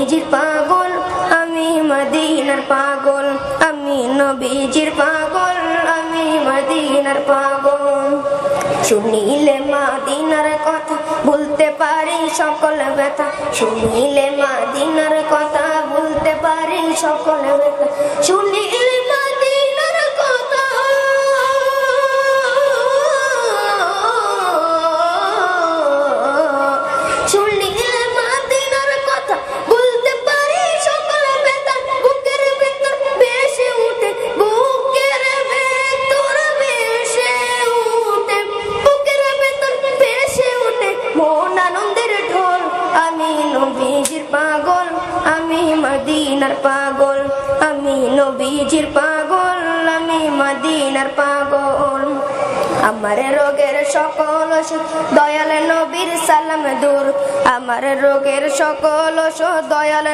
নবীজির পাগল, আমি মদিনার পাগল, আমি নবীজির পাগল, আমি মদিনার পাগল। শুনিলে মাদিনার কথা বলতে পারি সকল ব্যথা। শুনিলে মাদিনার কথা বলতে পারি সকল ব্যথা। আনন্দের ঢোল। আমি নবীজির পাগল, আমি মদিনার পাগল। আমি নবীজির পাগল, আমি মদিনার পাগল। আমার রোগের সকল ওষুধ, দয়াল নবীর সালাম দূর। আমার রোগের সকল ওষুধ, দয়াল